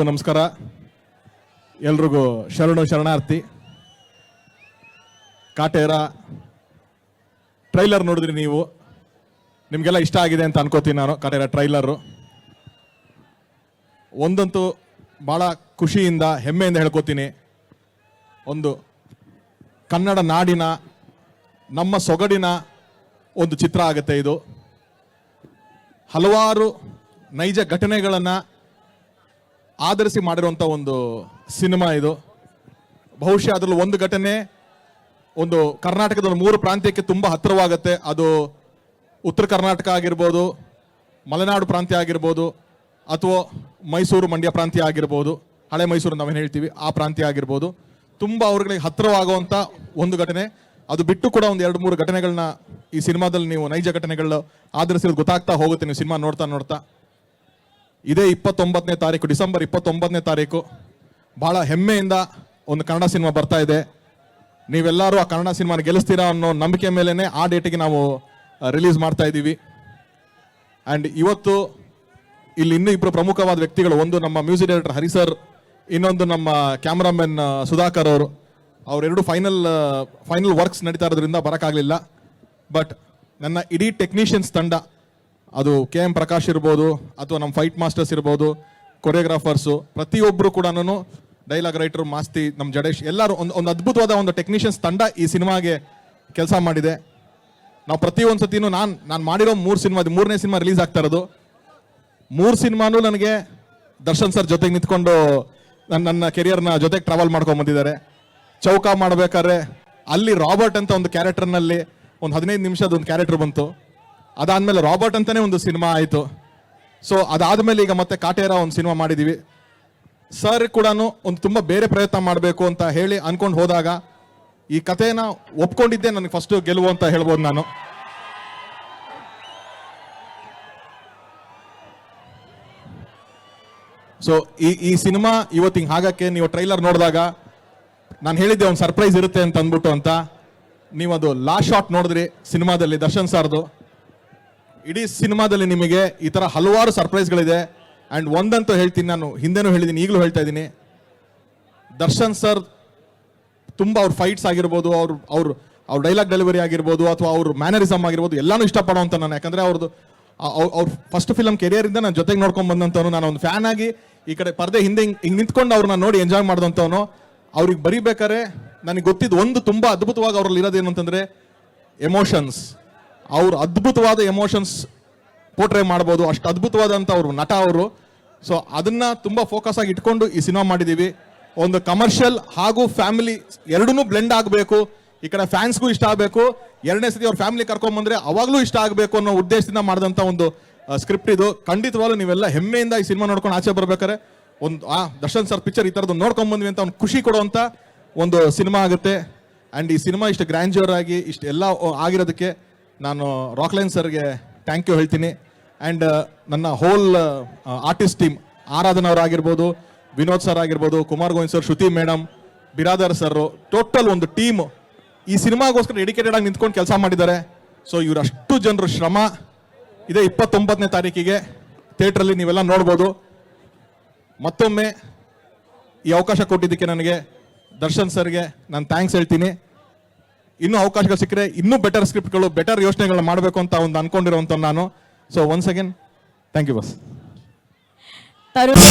ನಮಸ್ಕಾರ. ಎಲ್ರಿಗೂ ಶರಣು ಶರಣಾರ್ಥಿ. ಕಾಟೇರ, ಟ್ರೈಲರ್ ನೋಡಿದ್ರಿ ನೀವು? ನಿಮಗೆಲ್ಲ ಇಷ್ಟ ಆಗಿದೆ ಅಂತ ಅನ್ಕೋತೀನಿ ನಾನು, ಕಾಟೇರ ಟ್ರೈಲರು. ಒಂದಂತೂ ಭಾಳ ಖುಷಿಯಿಂದ, ಹೆಮ್ಮೆಯಿಂದ ಹೇಳ್ಕೋತೀನಿ. ಒಂದು ಕನ್ನಡ ನಾಡಿನ, ನಮ್ಮ ಸೊಗಡಿನ ಒಂದು ಚಿತ್ರ ಆಗುತ್ತೆ ಇದು. ಹಲವಾರು ನೈಜ ಘಟನೆಗಳನ್ನು ಆಧರಿಸಿ ಮಾಡಿರುವಂಥ ಒಂದು ಸಿನಿಮಾ ಇದು. ಬಹುಶಃ ಅದರಲ್ಲಿ ಒಂದು ಘಟನೆ, ಒಂದು ಕರ್ನಾಟಕದ ಮೂರು ಪ್ರಾಂತ್ಯಕ್ಕೆ ತುಂಬ ಹತ್ತಿರವಾಗುತ್ತೆ. ಅದು ಉತ್ತರ ಕರ್ನಾಟಕ ಆಗಿರ್ಬೋದು, ಮಲೆನಾಡು ಪ್ರಾಂತ್ಯ ಆಗಿರ್ಬೋದು, ಅಥವಾ ಮೈಸೂರು ಮಂಡ್ಯ ಪ್ರಾಂತ್ಯ ಆಗಿರ್ಬೋದು. ಹಳೆ ಮೈಸೂರು ನಾವೇನು ಹೇಳ್ತೀವಿ, ಆ ಪ್ರಾಂತ್ಯ ಆಗಿರ್ಬೋದು. ತುಂಬ ಅವ್ರುಗಳಿಗೆ ಹತ್ತಿರವಾಗುವಂಥ ಒಂದು ಘಟನೆ. ಅದು ಬಿಟ್ಟು ಕೂಡ ಒಂದು ಎರಡು ಮೂರು ಘಟನೆಗಳನ್ನ ಈ ಸಿನಿಮಾದಲ್ಲಿ ನೀವು ನೈಜ ಘಟನೆಗಳು ಆಧರಿಸಿ ಗೊತ್ತಾಗ್ತಾ ಹೋಗುತ್ತೆ. ನೀವು ಸಿನಿಮಾ ನೋಡ್ತಾ ನೋಡ್ತಾ. ಇದೇ ಇಪ್ಪತ್ತೊಂಬತ್ತನೇ ತಾರೀಕು, ಡಿಸೆಂಬರ್ ಇಪ್ಪತ್ತೊಂಬತ್ತನೇ ತಾರೀಕು. ಭಾಳ ಹೆಮ್ಮೆಯಿಂದ ಒಂದು ಕನ್ನಡ ಸಿನಿಮಾ ಬರ್ತಾ ಇದೆ. ನೀವೆಲ್ಲರೂ ಆ ಕನ್ನಡ ಸಿನಿಮಾನ ಗೆಲ್ಲಿಸ್ತೀರಾ ಅನ್ನೋ ನಂಬಿಕೆ ಮೇಲೇ ಆ ಡೇಟಿಗೆ ನಾವು ರಿಲೀಸ್ ಮಾಡ್ತಾ ಇದ್ದೀವಿ. ಆ್ಯಂಡ್ ಇವತ್ತು ಇಲ್ಲಿ ಇನ್ನೂ ಇಬ್ಬರು ಪ್ರಮುಖವಾದ ವ್ಯಕ್ತಿಗಳು, ಒಂದು ನಮ್ಮ ಮ್ಯೂಸಿಕ್ ಡೈರೆಕ್ಟರ್ ಹರಿ ಸರ್ ಇನ್ನೊಂದು ನಮ್ಮ ಕ್ಯಾಮ್ರಾಮನ್ ಸುಧಾಕರ್ ಅವರು. ಅವರೆರಡು ಫೈನಲ್ ಫೈನಲ್ ವರ್ಕ್ಸ್ ನಡೀತಾ ಇರೋದ್ರಿಂದ ಬರೋಕ್ಕಾಗಲಿಲ್ಲ. ಬಟ್ ನನ್ನ ಇಡೀ ಟೆಕ್ನಿಷಿಯನ್ಸ್ ತಂಡ ಅದು ಕೆ ಎಂ ಪ್ರಕಾಶ್ ಇರ್ಬೋದು ಅಥವಾ ನಮ್ಮ ಫೈಟ್ ಮಾಸ್ಟರ್ಸ್ ಇರ್ಬೋದು ಕೊರಿಯೋಗ್ರಾಫರ್ಸು ಪ್ರತಿಯೊಬ್ಬರು ಕೂಡ ಡೈಲಾಗ್ ರೈಟರ್ ಮಾಸ್ತಿ, ನಮ್ಮ ಜಡೇಶ್, ಎಲ್ಲರೂ ಒಂದು ಒಂದು ಅದ್ಭುತವಾದ ಒಂದು ಟೆಕ್ನಿಷಿಯನ್ಸ್ ತಂಡ ಈ ಸಿನಿಮಾಗೆ ಕೆಲಸ ಮಾಡಿದೆ. ನಾವು ಪ್ರತಿಯೊಂದು ಸತಿನೂ ನಾನು ನಾನು ಮಾಡಿರೋ ಮೂರು ಸಿನಿಮಾ ಮೂರನೇ ಸಿನಿಮಾ ರಿಲೀಸ್ ಆಗ್ತಾ ಇರೋದು. ಮೂರು ಸಿನಿಮಾನೂ ನನಗೆ ದರ್ಶನ್ ಸರ್ ಜೊತೆಗೆ ನಿಂತ್ಕೊಂಡು ನನ್ನ ನನ್ನ ಕೆರಿಯರ್ನ ಜೊತೆಗೆ ಟ್ರಾವೆಲ್ ಮಾಡ್ಕೊಂಬಂದಿದ್ದಾರೆ ಚೌಕ ಮಾಡಬೇಕಾದ್ರೆ ಅಲ್ಲಿ ರಾಬರ್ಟ್ ಅಂತ ಒಂದು ಕ್ಯಾರೆಕ್ಟರ್ನಲ್ಲಿ ಒಂದು ಹದಿನೈದು ನಿಮಿಷದ ಒಂದು ಕ್ಯಾರೆಕ್ಟರ್ ಬಂತು. ಅದಾದ್ಮೇಲೆ ರಾಬರ್ಟ್ ಅಂತಾನೆ ಒಂದು ಸಿನಿಮಾ ಆಯಿತು. ಸೊ ಅದಾದ್ಮೇಲೆ ಈಗ ಮತ್ತೆ ಕಾಟೇರ ಒಂದು ಸಿನಿಮಾ ಮಾಡಿದೀವಿ. ಸರ್ ಕೂಡ ಒಂದು ತುಂಬ ಬೇರೆ ಪ್ರಯತ್ನ ಮಾಡಬೇಕು ಅಂತ ಹೇಳಿ ಅನ್ಕೊಂಡು ಹೋದಾಗ ಈ ಕಥೆನ ಒಪ್ಕೊಂಡಿದ್ದೆ ನನಗೆ ಫಸ್ಟ್ ಗೆಲುವು ಅಂತ ಹೇಳ್ಬೋದು ನಾನು. ಸೊ ಈ ಈ ಸಿನಿಮಾ ಇವತ್ತು ಹಿಂಗೆ ಹಾಗಕ್ಕೆ ನೀವು ಟ್ರೈಲರ್ ನೋಡಿದಾಗ ನಾನು ಹೇಳಿದ್ದೆ ಒಂದು ಸರ್ಪ್ರೈಸ್ ಇರುತ್ತೆ ಅಂತ ಅಂದ್ಬಿಟ್ಟು ಅಂತ. ನೀವು ಅದು ಲಾಸ್ಟ್ ಶಾಟ್ ನೋಡಿದ್ರಿ ಸಿನಿಮಾದಲ್ಲಿ ದರ್ಶನ್ ಸರ್ದು. ಇಡೀ ಸಿನಿಮಾದಲ್ಲಿ ನಿಮಗೆ ಈ ಥರ ಹಲವಾರು ಸರ್ಪ್ರೈಸ್ಗಳಿದೆ ಆ್ಯಂಡ್ ಒಂದಂತೂ ಹೇಳ್ತೀನಿ ನಾನು, ಹಿಂದೆನೂ ಹೇಳಿದ್ದೀನಿ ಈಗಲೂ ಹೇಳ್ತಾ ಇದ್ದೀನಿ. ದರ್ಶನ್ ಸರ್ ತುಂಬ ಅವ್ರ ಫೈಟ್ಸ್ ಆಗಿರ್ಬೋದು, ಅವ್ರ ಅವ್ರ ಅವ್ರ ಡೈಲಾಗ್ ಡೆಲಿವರಿ ಆಗಿರ್ಬೋದು, ಅಥವಾ ಅವ್ರ ಮ್ಯಾನರಿಸಮ್ ಆಗಿರ್ಬೋದು, ಎಲ್ಲಾನು ಇಷ್ಟಪಡೋಂಥ ನಾನು. ಯಾಕಂದ್ರೆ ಅವ್ರದ್ದು ಅವ್ರ ಫಸ್ಟ್ ಫಿಲಮ್ ಕೆರಿಯರಿಂದ ನಾನು ಜೊತೆಗೆ ನೋಡ್ಕೊಂಡು ಬಂದಂಥವ್ನು, ನಾನು ಒಂದು ಫ್ಯಾನ್ ಆಗಿ ಈ ಕಡೆ ಪರದೆ ಹಿಂದೆ ಹಿಂಗೆ ಹಿಂಗೆ ನಿಂತ್ಕೊಂಡು ಅವ್ರನ್ನ ನೋಡಿ ಎಂಜಾಯ್ ಮಾಡಿದಂಥವನು. ಅವ್ರಿಗೆ ಬರಿಬೇಕಾರೆ ನನಗೆ ಗೊತ್ತಿದ್ದು ಒಂದು ತುಂಬ ಅದ್ಭುತವಾಗಿ ಅವ್ರಲ್ಲಿ ಇರೋದೇನು ಅಂತಂದರೆ ಎಮೋಷನ್ಸ್ ಅವ್ರು ಅದ್ಭುತವಾದ ಎಮೋಷನ್ಸ್ ಪೋರ್ಟ್ರೇ ಮಾಡ್ಬೋದು. ಅಷ್ಟು ಅದ್ಭುತವಾದಂಥ ಅವರು ನಟ ಅವರು. ಸೊ ಅದನ್ನ ತುಂಬ ಫೋಕಸ್ ಆಗಿ ಇಟ್ಕೊಂಡು ಈ ಸಿನಿಮಾ ಮಾಡಿದ್ದೀವಿ ಒಂದು ಕಮರ್ಷಿಯಲ್ ಹಾಗೂ ಫ್ಯಾಮಿಲಿ ಎರಡೂ ಬ್ಲೆಂಡ್ ಆಗಬೇಕು. ಈ ಕಡೆ ಫ್ಯಾನ್ಸ್ಗೂ ಇಷ್ಟ ಆಗಬೇಕು. ಎರಡನೇ ಸತಿ ಅವ್ರ ಫ್ಯಾಮಿಲಿ ಕರ್ಕೊಂಬಂದ್ರೆ ಅವಾಗಲೂ ಇಷ್ಟ ಆಗಬೇಕು ಅನ್ನೋ ಉದ್ದೇಶದಿಂದ ಮಾಡಿದಂಥ ಒಂದು ಸ್ಕ್ರಿಪ್ಟ್ ಇದು. ಖಂಡಿತವಾಗ್ಲೂ ನೀವೆಲ್ಲ ಹೆಮ್ಮೆಯಿಂದ ಈ ಸಿನಿಮಾ ನೋಡ್ಕೊಂಡು ಆಚೆ ಬರ್ಬೇಕಾರೆ ಒಂದು, ಆ, ದರ್ಶನ್ ಸರ್ ಪಿಕ್ಚರ್ ಈ ಥರದ್ದು ನೋಡ್ಕೊಂಡ್ ಬಂದ್ವಿ ಅಂತ ಒಂದು ಖುಷಿ ಕೊಡುವಂಥ ಒಂದು ಸಿನಿಮಾ ಆಗುತ್ತೆ. ಆ್ಯಂಡ್ ಈ ಸಿನಿಮಾ ಇಷ್ಟು ಗ್ರ್ಯಾಂಡ್ಯೂರ್ ಆಗಿ, ಇಷ್ಟು ಎಲ್ಲ ಆಗಿರೋದಕ್ಕೆ ನಾನು ರಾಕ್ಲೈನ್ ಸರ್ಗೆ ಥ್ಯಾಂಕ್ ಯು ಹೇಳ್ತೀನಿ. ಆ್ಯಂಡ್ ನನ್ನ ಹೋಲ್ ಆರ್ಟಿಸ್ಟ್ ಟೀಮ್ ಆರಾಧನ್ ಅವರಾಗಿರ್ಬೋದು ವಿನೋದ್ ಸರ್ ಆಗಿರ್ಬೋದು, Kumar Govind sir Shruti madam Biradar sir total ಒಂದು ಟೀಮ್ ಈ ಸಿನಿಮಾಗೋಸ್ಕರ ಡೆಡಿಕೇಟೆಡ್ ಆಗಿ ನಿಂತ್ಕೊಂಡು ಕೆಲಸ ಮಾಡಿದ್ದಾರೆ. ಸೊ ಇವರಷ್ಟು ಜನರು ಶ್ರಮ. ಇದೇ ಇಪ್ಪತ್ತೊಂಬತ್ತನೇ ತಾರೀಕಿಗೆ ಥಿಯೇಟ್ರಲ್ಲಿ ನೀವೆಲ್ಲ ನೋಡ್ಬೋದು. ಮತ್ತೊಮ್ಮೆ ಈ ಅವಕಾಶ ಕೊಟ್ಟಿದ್ದಕ್ಕೆ ನನಗೆ ದರ್ಶನ್ ಸರ್ಗೆ ನಾನು ಥ್ಯಾಂಕ್ಸ್ ಹೇಳ್ತೀನಿ. ಇನ್ನೂ ಅವಕಾಶಗಳು ಸಿಕ್ಕರೆ ಇನ್ನೂ ಬೆಟರ್ ಸ್ಕ್ರಿಪ್ಟ್ಗಳು ಬೆಟರ್ ಯೋಚನೆಗಳನ್ನ ಮಾಡಬೇಕು ಅಂತ ಒಂದು ಅನ್ಕೊಂಡಿರುವಂತ ನಾನು. So once again thank you bus Tarun